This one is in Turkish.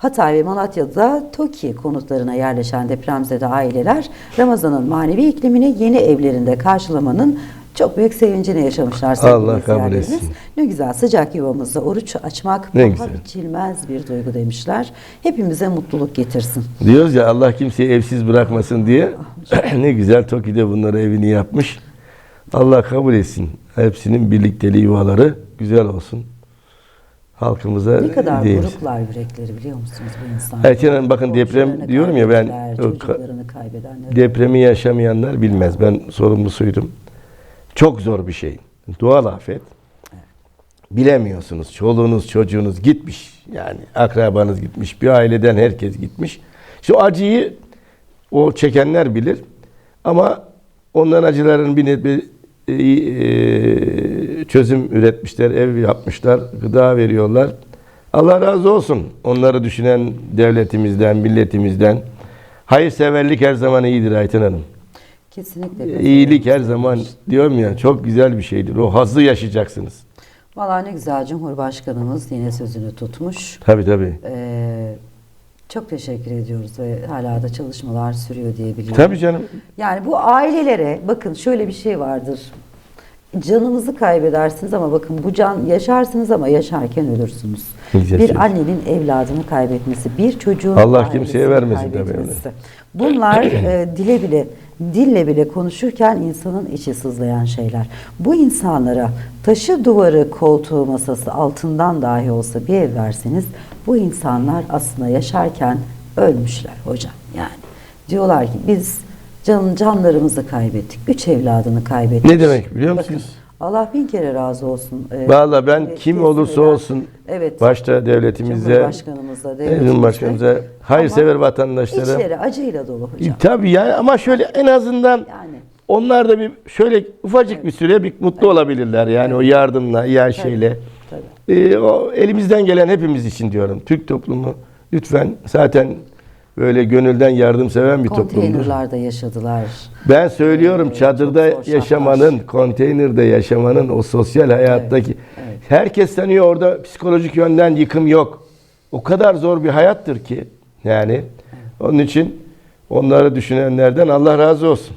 Hatay ve Malatya'da TOKİ konutlarına yerleşen depremzede aileler Ramazan'ın manevi iklimini yeni evlerinde karşılamanın çok büyük sevincini yaşamışlar. Allah kabul etsin. Ne güzel sıcak yuvamızda oruç açmak Ne güzel. biçilmez bir duygu demişler. Hepimize mutluluk getirsin. Diyoruz ya Allah kimseyi evsiz bırakmasın diye. ne güzel Toki'de bunları evini yapmış. Allah kabul etsin. Hepsinin birlikteliği yuvaları güzel olsun. Halkımıza Ne kadar diyeyim. buruklar yürekleri biliyor musunuz bu insanlar? Erken Hanım, bakın deprem diyorum ya ben- o Çocuklarını kaybedenler. Depremi yaşamayanlar bilmez. Ben sorumlusuydum. Çok zor bir şey. Doğal afet. Bilemiyorsunuz. Çoluğunuz, çocuğunuz gitmiş. Yani akrabanız gitmiş. Bir aileden herkes gitmiş. Şu acıyı o çekenler bilir. Ama onların acılarının bir e, çözüm üretmişler, ev yapmışlar, gıda veriyorlar. Allah razı olsun onları düşünen devletimizden, milletimizden. Hayırseverlik her zaman iyidir Ayten Hanım. Kesinlikle. İyilik her zaman diyorum ya çok güzel bir şeydir. O hazzı yaşayacaksınız. Valla ne güzel Cumhurbaşkanımız yine sözünü tutmuş. Tabii tabii. Ee, çok teşekkür ediyoruz ve hala da çalışmalar sürüyor diye biliyorum. Tabii canım. Yani bu ailelere bakın şöyle bir şey vardır. Canınızı kaybedersiniz ama bakın bu can yaşarsınız ama yaşarken ölürsünüz. Güzel bir annenin evladını kaybetmesi, bir çocuğun Allah kimseye vermesin tabii. Bunlar e, dile bile dille bile konuşurken insanın içi sızlayan şeyler. Bu insanlara taşı duvarı koltuğu masası altından dahi olsa bir ev verseniz bu insanlar aslında yaşarken ölmüşler hocam yani. Diyorlar ki biz can, canlarımızı kaybettik. Üç evladını kaybettik. Ne demek biliyor Bakın, musunuz? Allah bin kere razı olsun. Ee, Vallahi ben evet, kim olursa kesinlikle. olsun evet, başta devletimize, Cumhurbaşkanımıza, devletimize. Cumhurbaşkanımıza, hayırsever Ama vatandaşlara. İçleri acıyla dolu hocam. E, Tabii yani ama şöyle en azından Yani onlar da bir şöyle ufacık bir süre bir mutlu olabilirler yani o yardımla, ya şeyle. tabii. Ee, o elimizden gelen hepimiz için diyorum. Türk toplumu lütfen zaten böyle gönülden yardımseven bir toplumdur. Konteynerlarda yaşadılar. Ben söylüyorum ee, çadırda yaşamanın, konteynerde yaşamanın o sosyal hayattaki evet, evet. herkes tanıyor orada psikolojik yönden yıkım yok. O kadar zor bir hayattır ki yani onun için onları düşünenlerden Allah razı olsun.